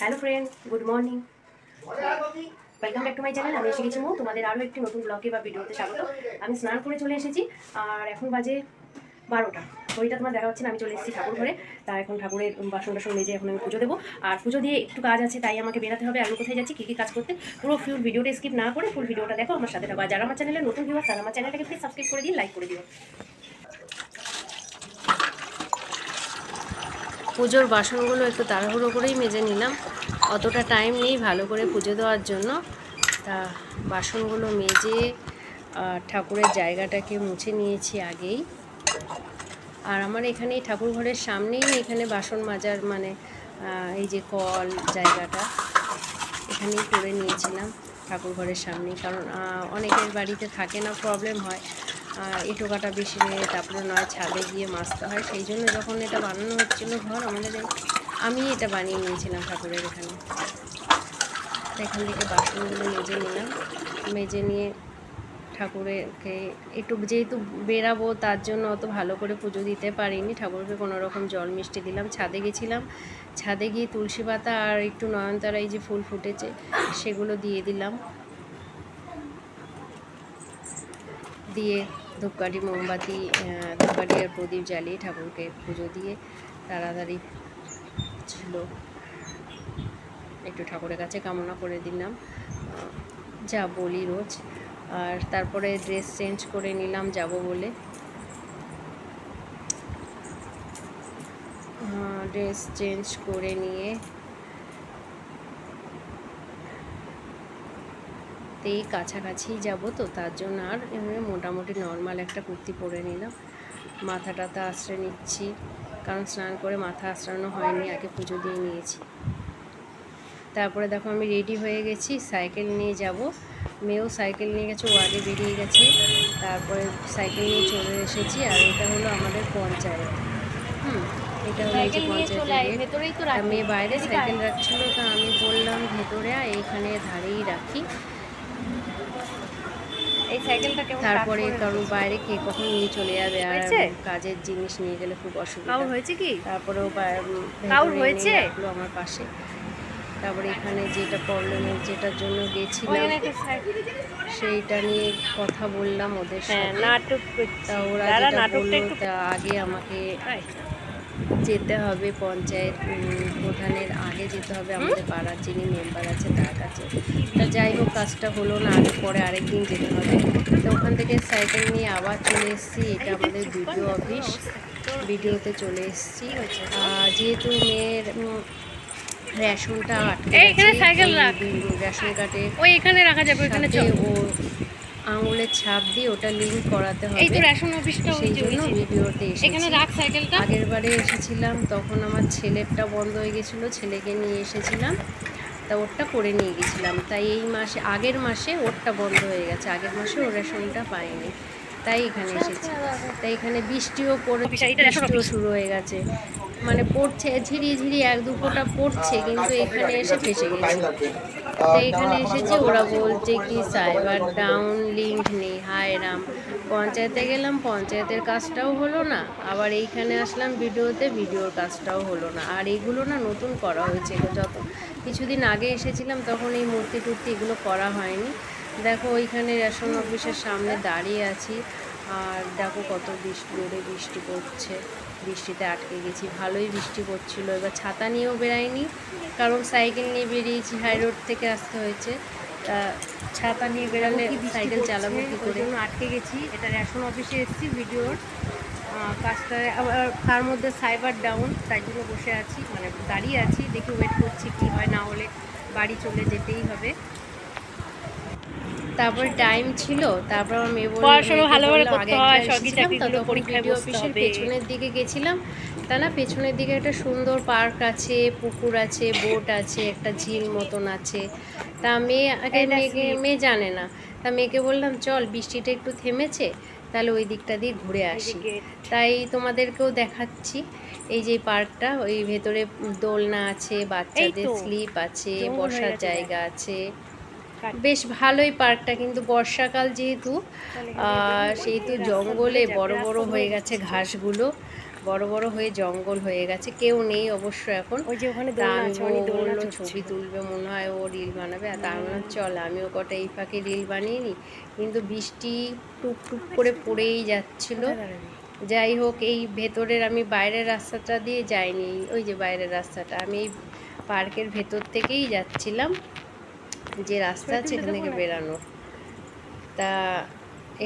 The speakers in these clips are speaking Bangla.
Hello friend good morning welcome back to my channel আমি এসে গেছি মো। তোমাদের আরও একটি নতুন ব্লগে বা ভিডিওতে স্বাগত। আমি স্নান করে চলে এসেছি, আর এখন বাজে বারোটা। ওইটা তোমার দেখা হচ্ছে না, আমি চলে এসেছি ঠাকুর ঘরে। তা এখন ঠাকুরের বাসন টাসন মেজে এখন আমি পুজো দেবো। আর পুজো দিয়ে একটু কাজ আছে, তাই আমাকে বেরাতে হবে। আমি কোথায় যাচ্ছি, কী কী কাজ করতে, পুরো ফুল ভিডিওটা স্কিপ না করে ফুল ভিডিওটা দেখো আমার সাথে থাকো। আর যারা আমার চ্যানেলে নতুন ভিউয়ার তারা আমার চ্যানেলটাকে প্লিজ সাবস্ক্রাইব করে দিন লাইক করে দিও। পুজোর বাসনগুলো একটু তাড়াহুড়ো করেই মেজে নিলাম। অতটা টাইম নেই ভালো করে পুজো দেওয়ার জন্য। তা বাসনগুলো মেজে ঠাকুরের জায়গাটাকে মুছে নিয়েছি আগেই। আর আমার এখানে ঠাকুর ঘরের সামনেই এখানে বাসন মাজার মানে এই যে কল জায়গাটা, এখানেই করে নিয়েছিলাম ঠাকুর ঘরের সামনেই। কারণ অনেকের বাড়িতে থাকে না প্রবলেম হয়। এঁটো কাটা বেশি তারপরে নয়, ছাদে গিয়ে মাজতে হয়। সেই জন্য যখন এটা বানানো হচ্ছিল ঘর, আমাদের আমি এটা বানিয়ে নিয়েছিলাম ঠাকুরের এখানে। এখান থেকে বাসনগুলো মেজে নিলাম। মেজে নিয়ে ঠাকুরকে একটু যেহেতু বেরাবো, তার জন্য অত ভালো করে পুজো দিতে পারিনি। ঠাকুরকে কোনো রকম জল মিষ্টি দিলাম। ছাদে গেছিলাম। ছাদে গিয়ে তুলসী পাতা আর একটু নয়নতারা এই যে ফুল ফুটেছে, সেগুলো দিয়ে দিলাম। দিয়ে ধূপকাঠি, মোমবাতি ধূপকাঠি আর প্রদীপ জ্বালিয়ে ঠাকুরকে পুজো দিয়ে তাড়াতাড়ি ছিল। একটু ঠাকুরের কাছে কামনা করে দিলাম। যা বলি রোজ। আর তারপরে ড্রেস চেঞ্জ করে নিলাম, যাব বলে। ড্রেস চেঞ্জ করে নিয়ে তো এই কাছাকাছি যাব তো তার জন্য আর এমনি মোটামুটি নর্মাল একটা কুর্তি পরে নিলাম। মাথা টাথা আশ্রয় নিচ্ছি কারণ স্নান করে মাথা আশ্রানো হয়নি আগে পুজো দিয়ে নিয়েছি। তারপরে দেখো আমি রেডি হয়ে গেছি সাইকেল নিয়ে যাব। মেয়েও সাইকেল নিয়ে গেছে ও আগে বেরিয়ে গেছে। তারপরে সাইকেল নিয়ে চলে এসেছি আর এটা হলো আমাদের পঞ্চায়েত। হুম এটা হলো এই যে পঞ্চায়েতের মেয়ে বাইরে সাইকেল রাখছিল তা আমি বললাম ভেতরে এইখানে ধারেই রাখি। তারপরে কারণ বাইরে কে কখন নিয়ে চলে যাবে আর কাজের জিনিস নিয়ে গেলে খুব অসুবিধা। হয়েছে কি? তারপরে ও বা- উম, কাউর ভেতরে হয়েছে? আমার পাশে। তারপরে এখানে যেটা প্রবলেমের যেটার জন্য গেছিলাম সেইটা নিয়ে কথা বললাম ওদের হ্যাঁ সাথে। নাটক ওরা আগে আমাকে যেতে হবে পঞ্চায়েত প্রধানের আগে যেতে হবে। আমাদের পাড়ার যিনি মেম্বার আছে তার কাছে। তা যাই হোক কাজটা হলো না আগে পরে আরেকদিন যেতে হবে। তো ওখান থেকে সাইকেল নিয়ে আবার চলে এসেছি এটা আমাদের বিডিও অফিস ভিডিওতে চলে এসেছি। আর যেহেতু মেয়ের রেশনটা আটকে রেশন কার্ডে ওই এখানে রাখা যাবে ওখানে ও আঙুলের ছাপ দিয়ে ওটা লিঙ্ক করাতে এই তো রেশন অফিসটা ওই সেই জন্য। ভিডিওতে এখানে এসেছি রাখ সাইকেলটা আগের বারে এসেছিলাম তখন আমার ছেলেরটা বন্ধ হয়ে গেছিল ছেলেকে নিয়ে এসেছিলাম। তা ওরটা করে নিয়ে গেছিলাম। তাই এই মাসে আগের মাসে ওরটা বন্ধ হয়ে গেছে। আগের মাসে ও রেশনটা পাইনি তাই এখানে এসেছি। তাই এখানে বৃষ্টিও পড়ে এইটা বৃষ্টিও শুরু হয়ে গেছে। মানে পড়ছে ঝিরিয়ে ঝিরিয়ে এক দু ফোঁটা পড়ছে, কিন্তু এখানে এসে ফেসে গেছে। তো এখানে এসেছি ওরা বলছে কি সাইবার ডাউন লিঙ্ক নেই, হায় রাম। পঞ্চায়েতে গেলাম, পঞ্চায়েতের কাজটাও হলো না। আবার এইখানে আসলাম ভিডিওতে, ভিডিওর কাজটাও হলো না। আর এগুলো না নতুন করা হয়েছিল যত কিছুদিন আগে এসেছিলাম, তখন এই মূর্তি টুর্তি এগুলো করা হয়নি। দেখো, ওইখানে রেশন অফিসের সামনে দাঁড়িয়ে আছি। আর দেখো কত বৃষ্টি জোরে বৃষ্টি পড়ছে। বৃষ্টিতে আটকে গেছি ভালোই বৃষ্টি পড়ছিল। এবার ছাতা নিয়েও বেরাইনি কারণ সাইকেল নিয়ে বেরিয়েছি হাই রোড থেকে আসতে হয়েছে। ছাতা নিয়ে বেরালে সাইকেল চালাবো কী করে? আটকে গেছি। এটা রেশন অফিসে এসেছি ভিডিওর কাজটা আবার তার মধ্যে সাইবার ডাউন তাই জন্য বসে আছি মানে দাঁড়িয়ে আছি দেখি ওয়েট করছি কি হয় না হলে বাড়ি চলে যেতেই হবে। তারপর টাইম ছিল তারপর আমার মেয়ে বলল পড়াশোনা ভালো করে করতে হয়, একবার সরকারি এসেছিলাম তো, চাকরিগুলো পরীক্ষায় বসতে অফিসের হবে। পেছনের দিকে গেছিলাম। তা না পেছনের দিকে একটা সুন্দর পার্ক আছে পুকুর আছে বোট আছে একটা ঝিল মতন আছে। তা মেয়ে আগে মেয়েকে মেয়ে জানে না। তা মেয়েকে বললাম চল বৃষ্টিটা একটু থেমেছে তাহলে ওই দিকটা দিয়ে ঘুরে আসি। তাই তোমাদেরকেও দেখাচ্ছি। এই যে পার্কটা ওই ভেতরে দোলনা আছে বাচ্চাদের স্লিপ আছে বসার জায়গা আছে। বেশ ভালোই পার্কটা কিন্তু বর্ষাকাল যেহেতু আহ, সেহেতু জঙ্গলে বড় বড় হয়ে গেছে ঘাসগুলো বড় বড় হয়ে জঙ্গল হয়ে গেছে কেউ নেই অবশ্য এখন। ওই যে ওখানে আমি ও বলল ছবি তুলবে মনে হয় ও রিল বানাবে আর তার মানে চল আমিও কটা এই ফাঁকে রিল বানিয়ে নিই। কিন্তু বৃষ্টি টুপ টুপ করে পড়েই যাচ্ছিল। যাই হোক এই ভেতরের আমি বাইরের রাস্তাটা দিয়ে যাইনি ওই যে বাইরের রাস্তাটা আমি এই পার্কের ভেতর থেকেই যাচ্ছিলাম। যে রাস্তা আছে এখান থেকে বেরানোর তা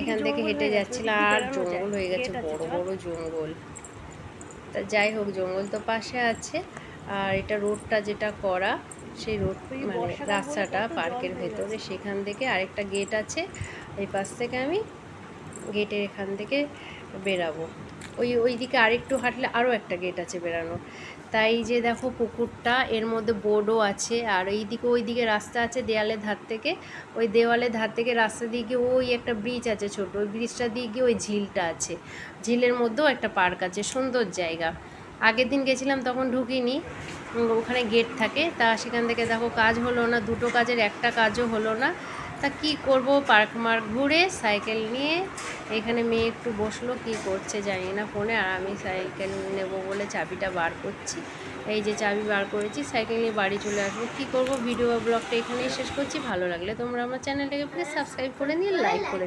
এখান থেকে হেঁটে যাচ্ছিলাম আর জঙ্গল হয়ে গেছে বড় বড় জঙ্গল। তা যাই হোক জঙ্গল তো পাশে আছে। আর এটা রোডটা যেটা করা সেই রোড মানে রাস্তাটা পার্কের ভেতরে সেখান থেকে আরেকটা গেট আছে। এই পাশ থেকে আমি গেটের এখান থেকে বেরাবো। ওই ওই দিকে আরেকটু হাঁটলে আরও একটা গেট আছে বেরানো তাই যে দেখো পুকুরটা, এর মধ্যে বোর্ডও আছে। আর এই দিকে ওই দিকে রাস্তা আছে দেয়ালের ধার থেকে। ওই দেওয়ালের ধার থেকে রাস্তা দিয়ে গিয়ে ওই একটা ব্রিজ আছে ছোট। ওই ব্রিজটা দিয়ে গিয়ে ওই ঝিলটা আছে। ঝিলের মধ্যেও একটা পার্ক আছে, সুন্দর জায়গা। আগের দিন গেছিলাম তখন ঢুকিনি। ওখানে গেট থাকে। তা সেখান থেকে দেখো কাজ হলো না, দুটো কাজের একটা কাজও হলো না। তা কি করব? পার্ক মার্ক ঘুরে সাইকেল নিয়ে এখানে মেয়ে একটু বসল, কি করছে জানি না ফোনে, আর আমি সাইকেল নেব বলে চাবিটা বার করছি। এই যে চাবি বার করেছি, সাইকেল নিয়ে বাড়ি চলে আসব। কী করব? ভিডিও ব্লগটা এখানেই শেষ করছি। ভালো লাগলে তোমরা আমার চ্যানেলটাকে প্লিজ সাবস্ক্রাইব করে নিয়ে লাইক করে